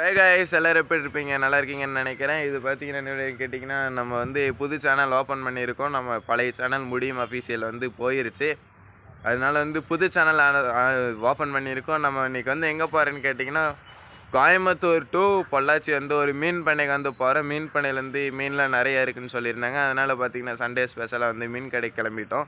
ஹே guys எல்லோரும் எப்படி இருப்பீங்க? நல்லா இருக்கீங்கன்னு நினைக்கிறேன். இது பார்த்தீங்கன்னா என்ன கேட்டிங்கன்னா நம்ம வந்து புது சேனல் ஓப்பன் பண்ணியிருக்கோம். நம்ம பழைய சேனல் முடியும் அஃபீஷியல் வந்து போயிருச்சு. அதனால வந்து புது சேனல் ஓப்பன் பண்ணியிருக்கோம். நம்ம இன்றைக்கி வந்து எங்கே போகிறேன்னு கேட்டிங்கன்னா கோயம்புத்தூர் டு பொள்ளாச்சி வந்து ஒரு மீன் பண்ணைக்கு வந்து போகிறோம் மீன் பண்ணையிலேருந்து மீன்லாம் நிறைய இருக்குதுன்னு சொல்லியிருந்தாங்க. அதனால் பார்த்தீங்கன்னா சண்டே ஸ்பெஷலாக வந்து மீன் கடைக்கு கிளம்பிட்டோம்.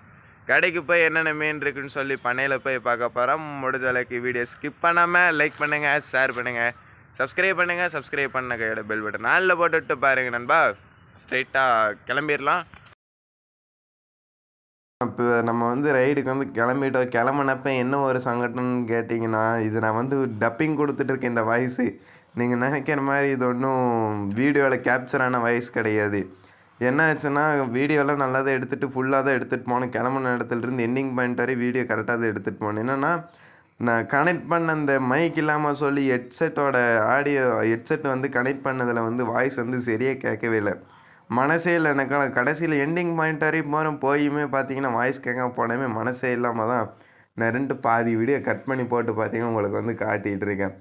கடைக்கு போய் என்னென்ன மீன் இருக்குன்னு சொல்லி பண்ணையில் போய் பார்க்க போகிறோம் முடிஞ்ச அளவுக்கு வீடியோ ஸ்கிப் பண்ணாமல் லைக் பண்ணுங்கள் ஷேர் பண்ணுங்கள் சப்ஸ்கிரைப் பண்ணுங்கள் சப்ஸ்கிரைப் பண்ண கையோட பெல் பட்டன் நாளில் போட்டுவிட்டு பாருங்கள் நண்பா. ஸ்ட்ரைட்டாக கிளம்பிடலாம். இப்போ நம்ம வந்து ரைடுக்கு வந்து கிளம்பிட்டோம். கிளம்புனப்போ என்ன ஒரு சங்கடம்னு கேட்டிங்கன்னா இது நான் வந்து டப்பிங் கொடுத்துட்டு இருக்கேன் இந்த வாய்ஸு நீங்கள் நினைக்கிற மாதிரி இது ஒன்றும் வீடியோவில் கேப்ச்சரான வாய்ஸ் கிடையாது. என்ன ஆச்சுன்னா வீடியோலாம் நல்லா தான் எடுத்துகிட்டு ஃபுல்லாக தான் எடுத்துகிட்டு போனேன் கிளம்புன இடத்துலேருந்து எண்டிங் பாயிண்ட் வரை வீடியோ கரெக்டாக தான் எடுத்துகிட்டு போனேன் என்னென்னா நான் கனெக்ட் பண்ண அந்த மைக் இல்லாமல் சொல்லி ஹெட்செட்டோட ஆடியோ ஹெட்செட் வந்து கனெக்ட் பண்ணதில் வந்து வாய்ஸ் வந்து சரியாக கேட்கவே இல்லை. மனசே இல்லை. எனக்கு கடைசியில் எண்டிங் பாயிண்ட் வரையும் போகிறோம் போயுமே பார்த்தீங்கன்னா வாய்ஸ் கேட்காம போனவே மனசே இல்லாமல் தான் நான் ரெண்டு பாதி வீடியோ கட் பண்ணி போட்டு பார்த்தீங்கன்னா உங்களுக்கு வந்து காட்டிகிட்டு இருக்கேன்.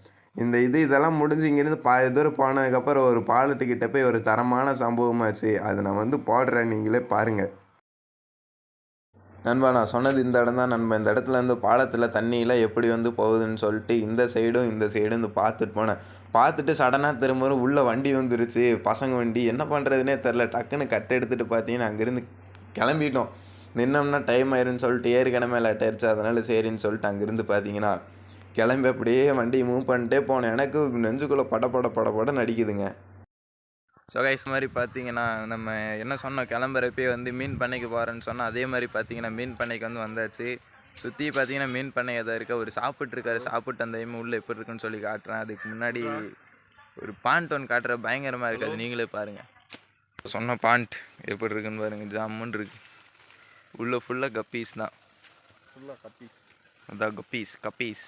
இந்த இது இதெல்லாம் முடிஞ்சு இங்கேருந்து பாதி தூரம் போனதுக்கப்புறம் ஒரு பாலத்துக்கிட்ட போய் ஒரு தரமான சம்பவமாச்சு அதை நான் வந்து போடுறேன். நீங்களே பாருங்கள் நண்பா நான் சொன்னது இந்த இடம் தான் நண்பா. இந்த இடத்துல இருந்து பாலத்தில் தண்ணியெலாம் எப்படி வந்து போகுதுன்னு சொல்லிட்டு இந்த சைடும் இந்த சைடும் வந்து பார்த்துட்டு போனேன். பார்த்துட்டு சடனாக திரும்பவும் உள்ளே வண்டி வந்துருச்சு. பசங்க வண்டி என்ன பண்ணுறதுனே தெரில டக்குன்னு கட் எடுத்துகிட்டு பார்த்தீங்கன்னா அங்கேருந்து கிளம்பிட்டோம். நின்னோம்னா டைம் ஆயிருன்னு சொல்லிட்டு ஏற்கனவே லேட் ஆயிடுச்சு அதனால் சரின்னு சொல்லிட்டு அங்கேருந்து பார்த்தீங்கன்னா கிளம்பி அப்படியே வண்டியை மூவ் பண்ணிட்டே போனேன். எனக்கு நெஞ்சுக்குள்ளே பட பட பட பட நடிக்குதுங்க ஸோ கைஸ் மாதிரி பார்த்தீங்கன்னா நம்ம என்ன சொன்னோம் கிளம்புறப்பே வந்து மீன் பண்ணைக்கு போகிறேன்னு சொன்னோம். அதே மாதிரி பார்த்தீங்கன்னா மீன் பண்ணைக்கு வந்து வந்தாச்சு. சுற்றி பார்த்தீங்கன்னா மீன் பண்ணை எதாவது இருக்க ஒரு சாப்பிட்ருக்காரு சாப்பிட்டு அந்த டைம் உள்ளே எப்படி இருக்குன்னு சொல்லி காட்டுறேன். அதுக்கு முன்னாடி ஒரு பாண்ட் ஒன்று காட்டுற பயங்கரமாக இருக்காது நீங்களே பாருங்கள் சொன்ன பாண்ட் எப்படி இருக்குன்னு பாருங்கள் ஜாமுன்னு இருக்கு. உள்ளே ஃபுல்லாக கப்பீஸ் தான். ஃபுல்லாக கப்பீஸ் அதான் கப்பீஸ் கப்பீஸ்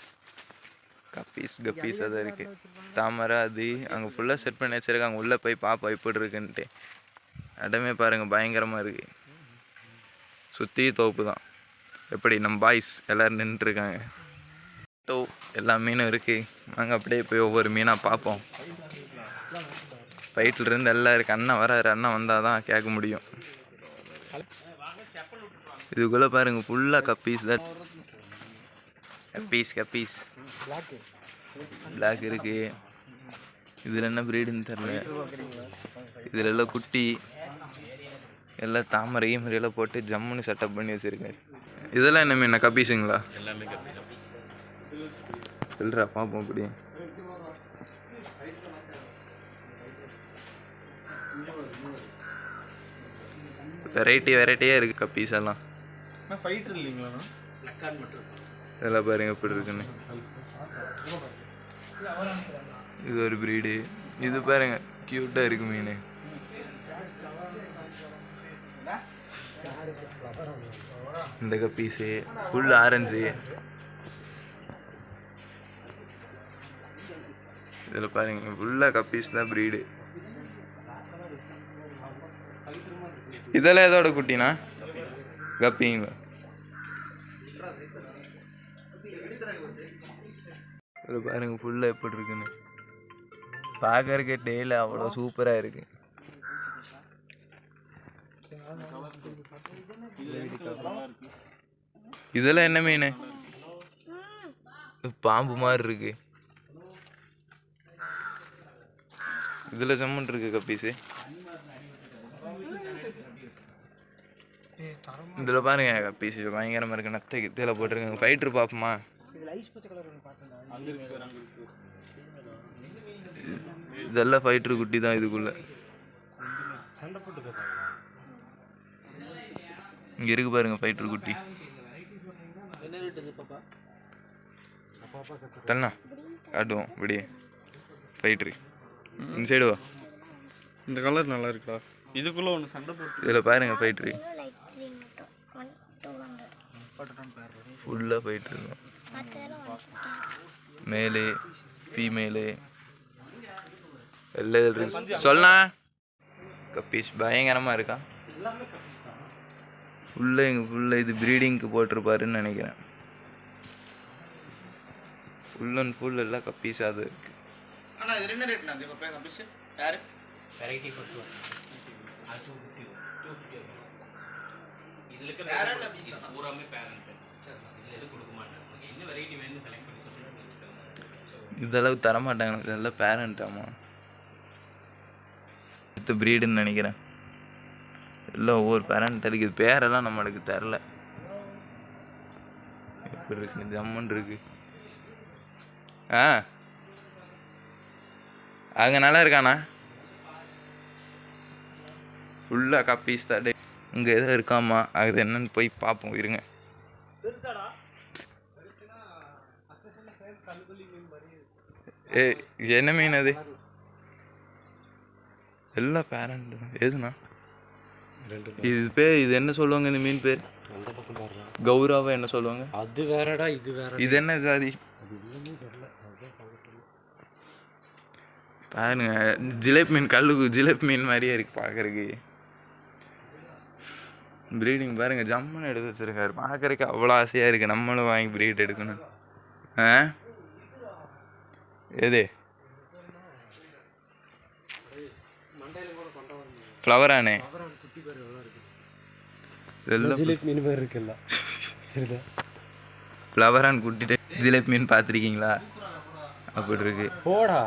கப்பீஸ் கப்பீஸ் அதான் இருக்குது தாமரை அது அங்கே ஃபுல்லாக செட் பண்ணி வச்சுருக்காங்க. உள்ளே போய் பார்ப்போம் எப்படி இருக்குன்ட்டு. இடமே பாருங்கள் பயங்கரமாக இருக்குது சுற்றி தோப்பு தான். எப்படி நம்ம பாய்ஸ் எல்லோரும் நின்றுருக்காங்க டோ எல்லா மீனும் இருக்குது நாங்கள் அப்படியே போய் ஒவ்வொரு மீனாக பார்ப்போம் இருந்து எல்லாம் இருக்குது அண்ணன் வராரு. அண்ணன் வந்தால் தான் கேட்க முடியும். இதுக்குள்ளே பாருங்கள் ஃபுல்லாக கப்பீஸ் தான். கப்பீஸ் கப்பீஸ் பிளாக் இருக்கு. இதில் என்ன ப்ரீடுன்னு தெரில இதில் எல்லாம் குட்டி. எல்லாம் தாமரை மாதிரி எல்லாம் போட்டு ஜம்முன்னு செட்டப் பண்ணி வச்சுருக்காரு. இதெல்லாம் என்ன மீன்? கப்பீஸுங்களா? எல்லாமே கப்பீஸ். சொல்கிறா பார்ப்போம் அப்படி வெரைட்டி வெரைட்டியாக இருக்குது கப்பீஸ் எல்லாம். ஃபைட்டர் இல்லைங்களா? இதெல்லாம் பாருங்க எப்படி இருக்குன்னு. இது ஒரு ப்ரீடு இது பாருங்க க்யூட்டாக இருக்கு மீன். இந்த கப்பீஸு ஃபுல் ஆரஞ்சு இதில் பாருங்க ஃபுல்லாக கப்பீஸ் தான் ப்ரீடு இதெல்லாம் எதோட குட்டினா? கப்பிங்க இதில் பாருங்க ஃபுல்லாக எப்படி இருக்குன்னு. பார்க்கறதுக்கு டெய்லி அவ்வளோ சூப்பராக இருக்கு. இதெல்லாம் என்ன மீன்? பாம்பு மாதிரி இருக்கு. இதில் ஜம்முன் இருக்கு கப்பீஸு இதில் பாருங்க கப்பீஸ் பயங்கரமாக இருக்கு. நத்தை இதில் போட்டிருக்காங்க. ஃபைட்ரு பார்ப்போமா இதெல்லாம் ஃபைட்ரு குட்டி தான் இதுக்குள்ள. சண்டை போட்டு இங்க இருக்கு பாருங்க ஃபைட்ரு குட்டி. தண்ணா காட்டுவோம் இப்படி ஃபைட்ரு இந்த சைடு வா? இந்த கலர் நல்லா இருக்குடா. இதுக்குள்ள ஒன்று சண்டை போட்டு இதில் பாருங்க ஃபைட்ரு ஃபுல்லாக ஃபைட்ரு இருக்கும் மேலு ஃபீமேலு எல்லாம் இதுல இருக்கு சொல்லா கப்பீஸ் பயங்கரமாக இருக்கா? ஃபுல்லாக எங்கள் ஃபுல்லாக இது ப்ரீடிங்க்கு போட்டிருப்பாருன்னு நினைக்கிறேன். ஃபுல் அண்ட் ஃபுல் எல்லாம் கப்பீஸாக தான் இருக்குது அண்ணா இது என்ன ரேட்ண்ணா இப்போ பேச பிஸ் யாரு? வெரைட்டி இதில் இருக்க? பூராமே இதில் என்ன வெரைட்டி வேணும்னு செலக்ட் பண்ணி சொல்லுங்கள் இதளவு தர மாட்டாங்க இதெல்லாம் பேரண்ட்டாமா அடுத்த ப்ரீடுன்னு நினைக்கிறேன். எல்லாம் ஒவ்வொரு பேரண்ட் இருக்குது பேரெல்லாம் நம்மளுக்கு தெரில எப்படி இருக்கு? ஜம்மன் இருக்கு. ஆ? அங்கே நல்லா இருக்காண்ணா ஃபுல்லாக கப்பீஸ் தான். இங்கே எதோ இருக்காமா அது என்னன்னு போய் பார்ப்போம் இருங்க. ஏ என்ன மீன் அது? எல்லாம் பேரண்ட் எதுண்ணா இது பேர் இது என்ன சொல்லுவாங்க இந்த மீன் பேர்? கௌரவா என்ன சொல்லுவாங்க? அது வேறடா இது வேற இது என்ன ஜாதி? பாருங்க ஜிலேபி மீன் கல்லுக்கு ஜிலேபி மீன் மாதிரியே இருக்கு பார்க்கறதுக்கு ப்ரீடிங் பாருங்க ஜம்முன்னு எடுத்து வச்சிருக்காரு. பார்க்கறதுக்கு அவ்வளோ ஆசையாக இருக்கு. நம்மளும் வாங்கி ப்ரீட் எடுக்கணும். ஆ? எது? ஃப்ளவரானே ஃப்ளவரான் கூட்டிட்டு ஜிலேபி மீன் பார்த்துருக்கீங்களா? அப்படி இருக்கு. போடா.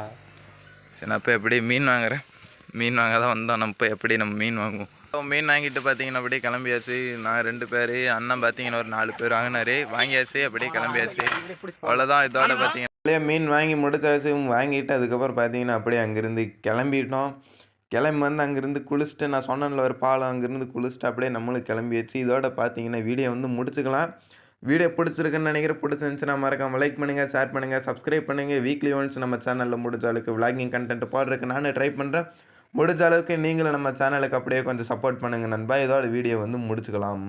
சரி நான் இப்போ எப்படி மீன் வாங்குறேன். மீன் வாங்க தான் வந்தோம். நம்ம இப்போ எப்படி நம்ம மீன் வாங்குவோம். இப்போ மீன் வாங்கிட்டு பார்த்தீங்கன்னா அப்படியே கிளம்பியாச்சு. நான் ரெண்டு பேர் அண்ணன் பார்த்தீங்கன்னா ஒரு நாலு பேர் வாங்கினாரு. வாங்கியாச்சு அப்படியே கிளம்பியாச்சு. அவ்வளோதான் இதோட பார்த்தீங்கன்னா. அப்படியே மீன் வாங்கி முடிச்சாச்சு. வாங்கிட்டு அதுக்கப்புறம் பார்த்தீங்கன்னா அப்படியே அங்கேருந்து கிளம்பிட்டோம். கிளம்பி வந்து அங்கேருந்து குளிச்சுட்டு நான் சொன்னேன்ல ஒரு பாலம் அங்கேருந்து குளிச்சுட்டு அப்படியே நம்மளும் கிளம்பியாச்சு. இதோட பார்த்தீங்கன்னா வீடியோ வந்து முடிச்சுக்கலாம். வீடியோ பிடிச்சிருக்குன்னு நினைக்கிறேன். பிடிச்சிருந்துச்சுன்னா மறக்காம லைக் பண்ணுங்கள் ஷேர் பண்ணுங்கள் சப்ஸ்கிரைப் பண்ணுங்கள் வீக்லி ஒன்ஸ் நம்ம சேனலில் முடிஞ்ச அளவுக்கு vlogging கண்டென்ட் போடுறதுக்கு நானும் ட்ரை பண்ணுறேன் முடிஞ்ச அளவுக்கு நீங்களும் நம்ம சேனலுக்கு அப்படியே கொஞ்சம் சப்போர்ட் பண்ணுங்கள் நண்பா. இதோட வீடியோ வந்து முடிச்சுக்கலாம்.